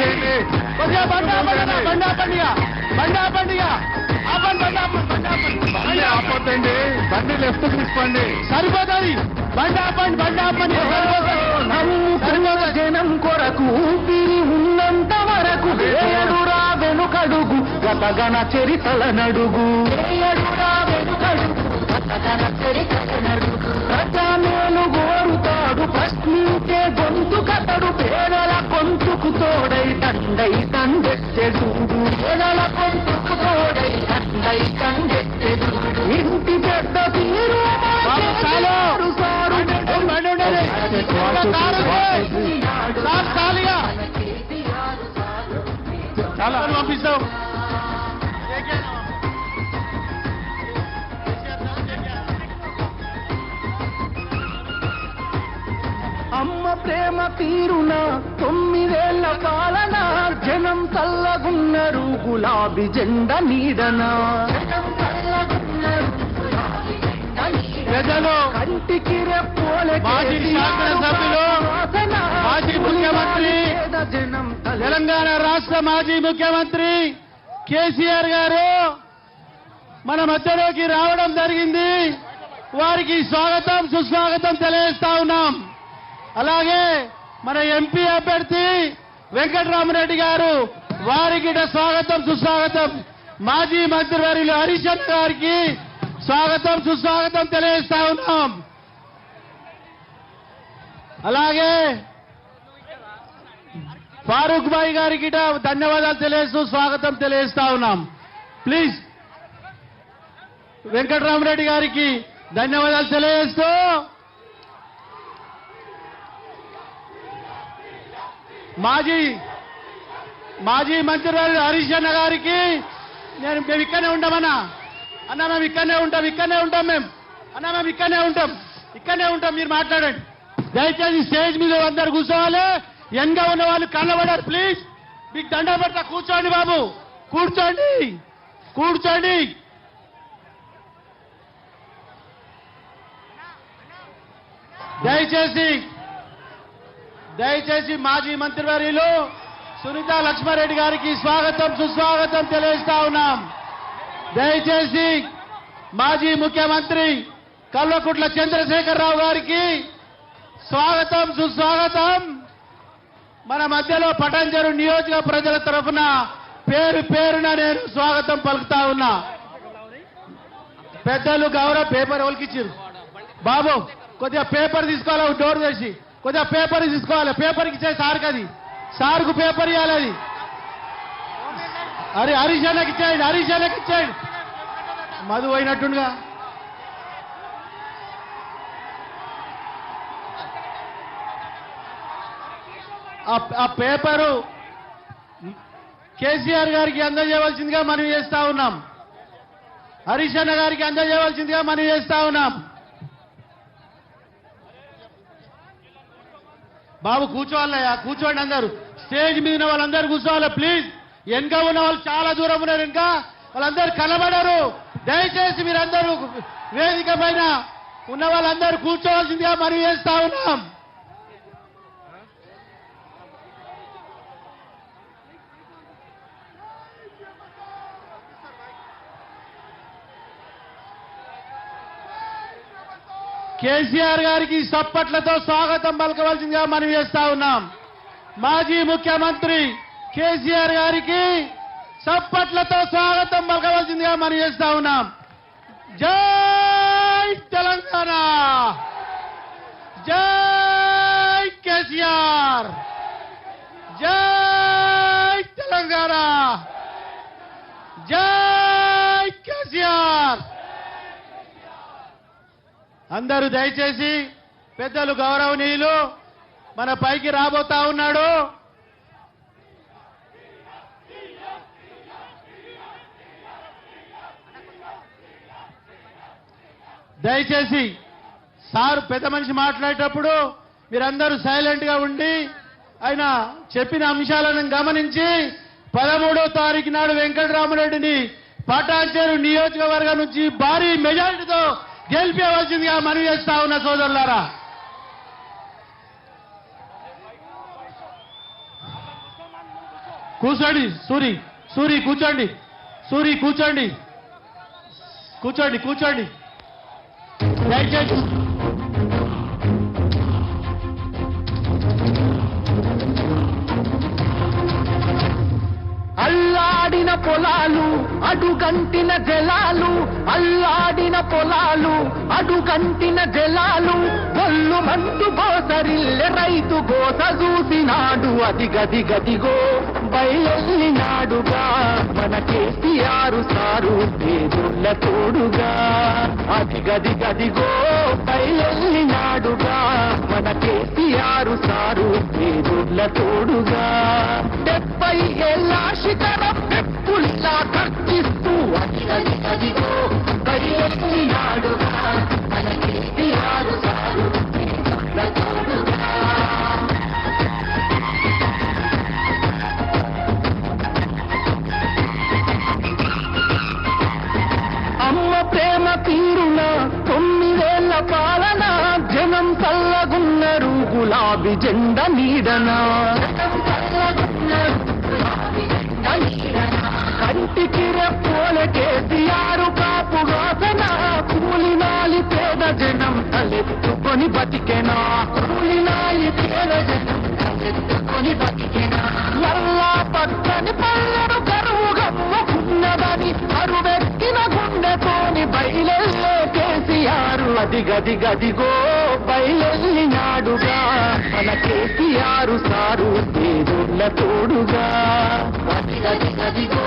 చేయండి బండి బండి. బండి. ఆపండి, బండి ఆపండి, బండి ఆపొద్దండి. బండి లెఫ్ట్ తీసుకోండి. సరిపోతుంది. బండి ఆపండి బండి ఆపండి సరిపోతుంది. జనం కొరకు ఊపిరి ఉన్నంత వరకు వేయడురా వెనుకడుగు గతగన చరితల నడుగు. వేయడురా వెనుకడుగు గతగన చరితల నడుగు. ప్రజామేలు గోరుతాడు ప్రశ్నించే గొంతు పేదల గొంతుకు తోడై తండై తండెత్తెడు పేదల గొంతుకు తోడై తండై తండెత్తెడు ఇంటి పెద్ద తీరు చాలా. పంపిస్తాం తీరున? తొమ్మిదేళ్ళ పాలన జనం చల్లగున్నారు గులాబీ జెండ నీడన? ప్రజలు కంటికి రెప్పోలే మాజీ శాసనసభ్యులు, మాజీ ముఖ్యమంత్రి, తెలంగాణ రాష్ట్ర మాజీ ముఖ్యమంత్రి కేసీఆర్ గారు మన మధ్యలోకి రావడం జరిగింది. వారికి స్వాగతం సుస్వాగతం తెలియజేస్తా ఉన్నాం. అలాగే మన ఎంపీ అభ్యర్థి వెంకటరామరెడ్డి గారు వారికి స్వాగతం సుస్వాగతం. మాజీ మంత్రివర్యులు హరీష్ గారికి స్వాగతం సుస్వాగతం తెలియజేస్తా ఉన్నాం. అలాగే ఫారూక్ భాయ్ గారికి ధన్యవాదాలు తెలియజేస్తూ స్వాగతం తెలియజేస్తా ఉన్నాం. ప్లీజ్. వెంకటరామరెడ్డి గారికి ధన్యవాదాలు తెలియజేస్తూ మాజీ మాజీ మంత్రివర్యులు హరీష్ అన్న గారికి నేను మేము ఇక్కడనే ఉంటామన్నా అన్న. మేము ఇక్కడనే ఉంటాం ఇక్కడనే ఉంటాం మేము. అన్న మేము ఇక్కడనే ఉంటాం ఇక్కడనే ఉంటాం మీరు మాట్లాడండి. దయచేసి స్టేజ్ మీద అందరు కూర్చోవాలి. ఎంగా ఉన్న వాళ్ళు కళ్ళబడారు ప్లీజ్. మీకు దండ పెడతా కూర్చోండి బాబు. కూర్చోండి కూర్చోండి. దయచేసి దయచేసి మాజీ మంత్రివర్యులు సునీత లక్ష్మారెడ్డి గారికి స్వాగతం సుస్వాగతం తెలియజేస్తా ఉన్నాం. దయచేసి మాజీ ముఖ్యమంత్రి కల్వకుట్ల చంద్రశేఖరరావు గారికి స్వాగతం సుస్వాగతం. మన మధ్యలో పటంజరు నియోజక ప్రజల తరఫున పేరు పేరున నేను స్వాగతం పలుకుతా ఉన్నా. పెద్దలు గౌరవ పేపర్ ఎవరికి ఇచ్చారు బాబు కొద్దిగా పేపర్ తీసుకోవాలి? డోర్ చేసి కొద్దిగా పేపర్ తీసుకోవాలి. పేపర్ ఇచ్చే సార్కి అది. సార్కు పేపర్ ఇవ్వాలి అది. అరే హరీష్ అన్నకి ఇచ్చేయండి హరీష్ అన్నకి ఇచ్చేయండి. మధు అయినట్టుండగా ఆ- ఆ పేపరు కేసీఆర్ గారికి అందజేయవలసిందిగా మనం చేస్తా ఉన్నాం. హరీష్ అన్న గారికి అందజేయవలసిందిగా మనం చేస్తా ఉన్నాం. బాబు కూర్చోవాలయ్యా కూర్చోండి అందరు. స్టేజ్ మీద ఉన్న వాళ్ళందరూ కూర్చోవాలి ప్లీజ్. వెనుక ఉన్న వాళ్ళు చాలా దూరం ఉన్నారు ఇంకా. వాళ్ళందరూ కనబడరు. దయచేసి మీరందరూ వేదిక పైన ఉన్న వాళ్ళందరూ కూర్చోవాల్సిందిగా మనం చేస్తా ఉన్నాం. కేసీఆర్ గారికి సప్పట్లతో స్వాగతం పలకవలసిందిగా మనం చేస్తా ఉన్నాం. మాజీ ముఖ్యమంత్రి కేసీఆర్ గారికి సప్పట్లతో స్వాగతం పలకవలసిందిగా మనం చేస్తా ఉన్నాం. జై తెలంగాణ! జై కేసీఆర్! జై తెలంగాణ! జై అందరూ దయచేసి పెద్దలు గౌరవనీయులు మన పైకి రాబోతా ఉన్నాడు. దయచేసి సార్ పెద్ద మనిషి మాట్లాడేటప్పుడు మీరందరూ సైలెంట్గా ఉండి ఆయన చెప్పిన అంశాలను గమనించి పదమూడో తారీఖు నాడు వెంకటరామరెడ్డిని పటాచేరు నియోజకవర్గం నుంచి భారీ మెజారిటీతో గెలిపేవలసిందిగా మనవి చేస్తా ఉన్న సోదరులారా. కూర్చోండి సూరి సూరి కూర్చోండి సూరి కూర్చోండి. కూర్చోండి కూర్చోండి. దయచేసి జలాలు అడుగంటిన జలాలు అల్లాడిన పొలాలు అడుగంటిన జలాలు ఒళ్ళు మంటు గోసరిల్లె రైతు గోస చూసినాడు అది గది గదిగో బయలునాడుగా మన కేసీఆర్ సారు పేదోళ్ళ తోడుగా. అది గది గదిగో బయలునాడుగా మన కేసీఆర్ సారు పేదోళ్ళ తోడుగా. డెబ్బై ఏళ్ళ శిఖరం సారు అమ్మ ప్రేమ తీరున తొమ్మిదేళ్ళ పాలన జనం తల్లగున్నరు గులాబీ జెండ నీడన. రెప్పోల కేసీఆర్ కాపు వాసన కూలినాలి పేద జనం తలెత్తుకొని బతికెనా. కూలినాలి పేద జనం తలెత్తుకొని బతికెనా. ఎల్లా పక్కని పల్లెడు కరువు గమ్ముకున్నదని అరువెక్కిన గుండెతోని బయలెల్లే కేసీఆర్ అది గది గదిగో బయలెల్లినాడుగా మన కేసీఆర్ సారు పేరుళ్ళ తోడుగా. అది గది గదిగో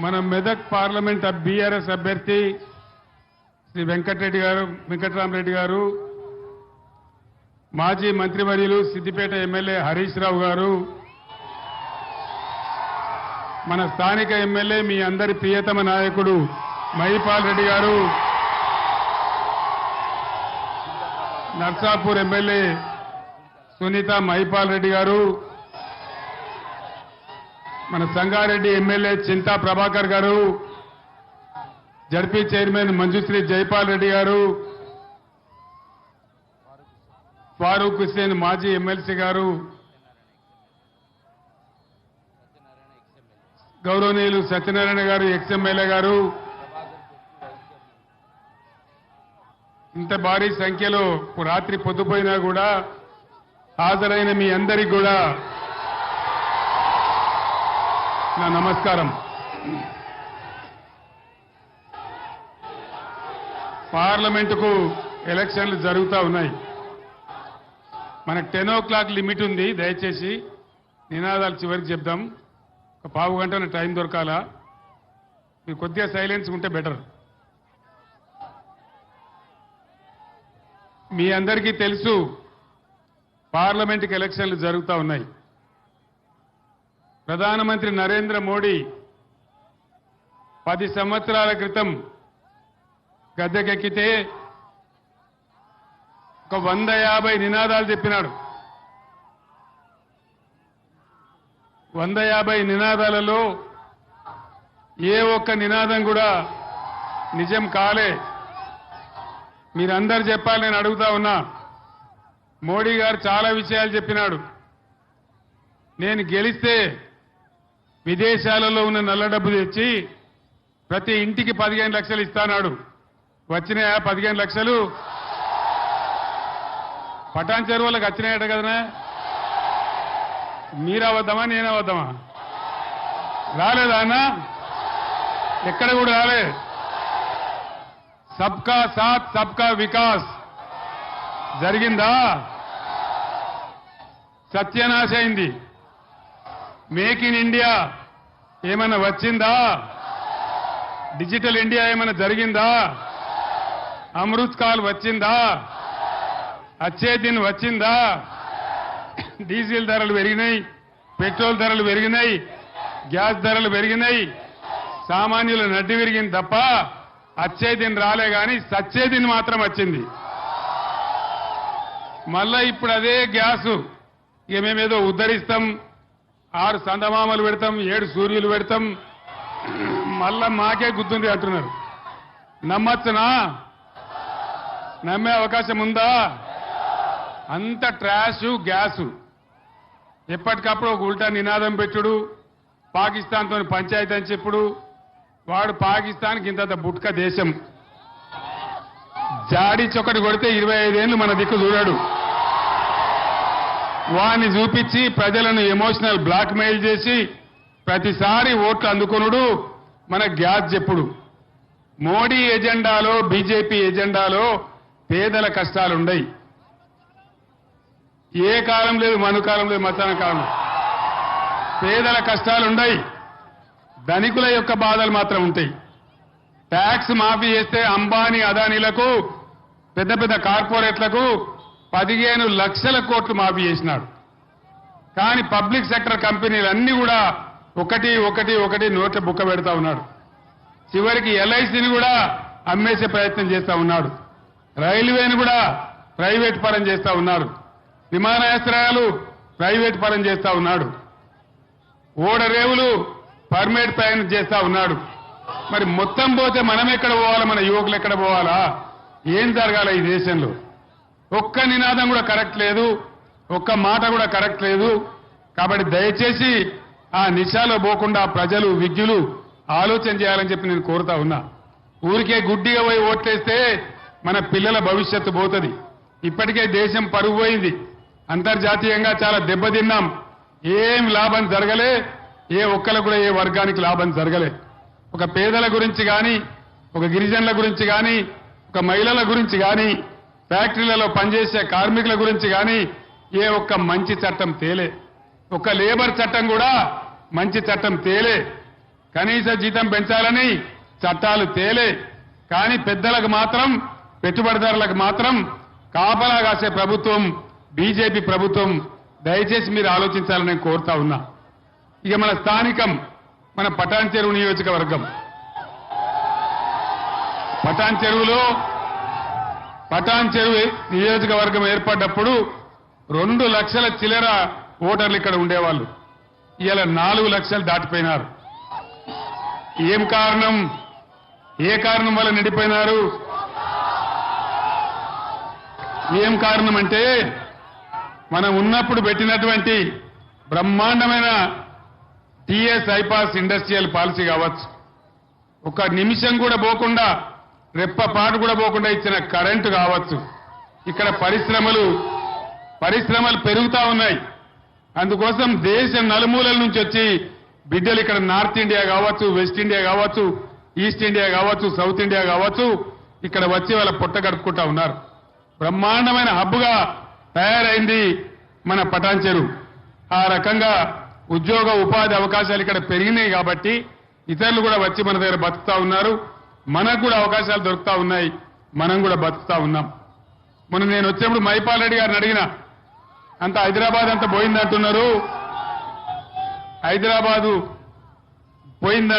మన మెదక్ పార్లమెంట్ బీఆర్ఎస్ అభ్యర్థి శ్రీ వెంకటరెడ్డి గారు వెంకటరామరెడ్డి గారు మాజీ మంత్రివర్యులు సిద్దిపేట ఎమ్మెల్యే హరీష్ రావు గారు మన స్థానిక ఎమ్మెల్యే మీ అందరి ప్రియతమ నాయకుడు మహిపాల్ రెడ్డి గారు నర్సాపూర్ ఎమ్మెల్యే సునీత మహిపాల్ రెడ్డి గారు మన సంగారెడ్డి ఎమ్మెల్యే చింతా ప్రభాకర్ గారు జడ్పీ చైర్మన్ మంజుశ్రీ జైపాల్ రెడ్డి గారు ఫారూక్ హుస్సేన్ మాజీ ఎమ్మెల్సీ గారు గౌరవనీయులు సత్యనారాయణ గారు ఎక్స్ఎమ్మెల్యే గారు. ఇంత భారీ సంఖ్యలో రాత్రి పొద్దుపోయినా కూడా హాజరైన మీ అందరికి కూడా నా నమస్కారం. పార్లమెంటుకు ఎలక్షన్లు జరుగుతూ ఉన్నాయి. మనకు టెన్ ఓ క్లాక్ లిమిట్ ఉంది దయచేసి నినాదాలు చివరికి చెప్దాం. ఒక పావు గంట టైం దొరకాలా? మీరు కొద్దిగా సైలెన్స్ ఉంటే బెటర్. మీ అందరికీ తెలుసు పార్లమెంట్కి ఎలక్షన్లు జరుగుతూ ఉన్నాయి. ప్రధానమంత్రి నరేంద్ర మోడీ పది సంవత్సరాల క్రితం గద్దెకెక్కితే ఒక వంద యాభై నినాదాలు చెప్పినాడు. వంద యాభై నినాదాలలో ఏ ఒక్క నినాదం కూడా నిజం కాలే. మీరందరు చెప్పాలి నేను అడుగుతా ఉన్నా. మోడీ గారు చాలా విషయాలు చెప్పినాడు. నేను గెలిస్తే విదేశాలలో ఉన్న నల్ల డబ్బు తెచ్చి ప్రతి ఇంటికి పదిహేను లక్షలు ఇస్తానాడు. వచ్చినాయా పదిహేను లక్షలు? పటాన్ చెరువులకు వచ్చినాయట కదనా? మీరు అవద్దామా నేను అవద్దామా? రాలేదా అన్న? ఎక్కడ కూడా రాలే. సబ్కా సాత్ సబ్కా వికాస్. జరిగిందా? సత్యనాశ అయింది. మేక్ ఇన్ ఇండియా ఏమైనా వచ్చిందా? డిజిటల్ ఇండియా ఏమైనా జరిగిందా? అమృత్ కాల్ వచ్చిందా? అచ్చే దిన్ వచ్చిందా? డీజిల్ ధరలు పెరిగినాయి పెట్రోల్ ధరలు పెరిగినాయి గ్యాస్ ధరలు పెరిగినాయి సామాన్యుల నడ్డి విరిగింది తప్ప అచ్చే దిన్ రాలే కానీ సచ్చే దిన్ మాత్రం వచ్చింది. మళ్ళా ఇప్పుడు అదే గ్యాసు ఇక మేమేదో ఉద్ధరిస్తాం ఆరు సందమామలు పెడతాం ఏడు సూర్యులు పెడతాం. మళ్ళా మాకే గుర్తుంది అంటున్నారు. నమ్మచ్చునా? నమ్మే అవకాశం ఉందా? అంత ట్రాష్ గ్యాసు. ఎప్పటికప్పుడు ఒక ఉల్టా నినాదం పెట్టుడు. పాకిస్తాన్తో పంచాయతీ అని చెప్పుడు. వాడు పాకిస్తాన్కి ఇంత బుట్క దేశం. జాడి చొక్కటి కొడితే ఇరవై ఐదేళ్ళు మన దిక్కు చూడాడు. వాడిని చూపించి ప్రజలను ఎమోషనల్ బ్లాక్ మెయిల్ చేసి ప్రతిసారి ఓట్లు అందుకొనుడు మన గ్యాస్ చెప్పుడు. మోడీ ఎజెండాలో బీజేపీ ఎజెండాలో పేదల కష్టాలుండయి. ఏ కాలం లేదు మను కాలం లేదు మతాన కాలం పేదల కష్టాలుండయి. ధనికుల యొక్క బాధలు మాత్రం ఉంటాయి. ట్యాక్స్ మాఫీ చేస్తే అంబానీ అదానీలకు పెద్ద పెద్ద కార్పొరేట్లకు పదిహేను లక్షల కోట్లు మాఫీ చేసినాడు. కానీ పబ్లిక్ సెక్టర్ కంపెనీలన్నీ కూడా ఒకటి ఒకటి ఒకటి నోట్ల బుక్క పెడతా ఉన్నాడు. చివరికి ఎల్ఐసిని కూడా అమ్మేసే ప్రయత్నం చేస్తా ఉన్నాడు. రైల్వేని కూడా ప్రైవేట్ పరం చేస్తా ఉన్నారు విమానాశ్రయాలు ప్రైవేట్ పరం చేస్తా ఉన్నాడు. ఓడరేవులు పర్మిట్ ప్రయాణం చేస్తా ఉన్నాడు. మరి మొత్తం పోతే మనం ఎక్కడ పోవాలా? మన యువకులు ఎక్కడ పోవాలా? ఏం జరగాల ఈ దేశంలో? ఒక్క నినాదం కూడా కరెక్ట్ లేదు ఒక్క మాట కూడా కరెక్ట్ లేదు. కాబట్టి దయచేసి ఆ నిశాలో పోకుండా ప్రజలు విజ్ఞులు ఆలోచన చేయాలని చెప్పి నేను కోరుతా ఉన్నా. ఊరికే గుడ్డిగా పోయి ఓట్లేస్తే మన పిల్లల భవిష్యత్తు పోతుంది. ఇప్పటికే దేశం పరుగు పోయింది. అంతర్జాతీయంగా చాలా దెబ్బతిన్నాం. ఏం లాభం జరగలే ఏ ఒక్కరికి కూడా ఏ వర్గానికి లాభం జరగలే. ఒక పేదల గురించి కానీ ఒక గిరిజనుల గురించి కానీ ఒక మహిళల గురించి కానీ ఫ్యాక్టరీలలో పనిచేసే కార్మికుల గురించి కానీ ఏ ఒక్క మంచి చట్టం తేలే. ఒక లేబర్ చట్టం కూడా మంచి చట్టం తేలే. కనీస జీతం పెంచాలని చట్టాలు తేలే. కానీ పెద్దలకు మాత్రం పెట్టుబడిదారులకు మాత్రం కాపలా కాసే ప్రభుత్వం బీజేపీ ప్రభుత్వం దయచేసి మీరు ఆలోచించాలని నేను కోరుతా ఉన్నా. ఇక మన స్థానికం మన పటాన్ చెరువు నియోజకవర్గం. పటాన్ చెరువులో పటాన్ చెరువు నియోజకవర్గం ఏర్పడ్డప్పుడు రెండు లక్షల చిల్లర ఓటర్లు ఇక్కడ ఉండేవాళ్ళు. ఇలా నాలుగు లక్షలు దాటిపోయినారు. ఏం కారణం? ఏ కారణం వల్ల నిండిపోయినారు? ఏం కారణం అంటే మనం ఉన్నప్పుడు పెట్టినటువంటి బ్రహ్మాండమైన టీఎస్ ఐపాస్ ఇండస్ట్రియల్ పాలసీ కావచ్చు. ఒక నిమిషం కూడా పోకుండా రెప్పపాటు కూడా పోకుండా ఇచ్చిన కరెంటు కావచ్చు. ఇక్కడ పరిశ్రమలు పరిశ్రమలు పెరుగుతా ఉన్నాయి. అందుకోసం దేశ నలుమూలల నుంచి వచ్చి బిడ్డలు ఇక్కడ నార్త్ ఇండియా కావచ్చు వెస్ట్ ఇండియా కావచ్చు ఈస్ట్ ఇండియా కావచ్చు సౌత్ ఇండియా కావచ్చు ఇక్కడ వచ్చి వాళ్ళ పొట్ట కడుపుకుంటా ఉన్నారు. బ్రహ్మాండమైన హబ్బుగా తయారైంది మన పటాంచెరు ఆ రకంగా ఉద్యోగ ఉపాధి అవకాశాలు ఇక్కడ పెరిగినాయి కాబట్టి ఇతరులు కూడా వచ్చి మన దగ్గర బతుకుతా ఉన్నారు. మనకు కూడా అవకాశాలు దొరుకుతా ఉన్నాయి. మనం కూడా బతుకుతా ఉన్నాం. మొన్న నేను వచ్చేప్పుడు మైపాల్ రెడ్డి గారిని అడిగిన అంత హైదరాబాద్ అంతా పోయిందంటున్నారు. హైదరాబాదు పోయిందంట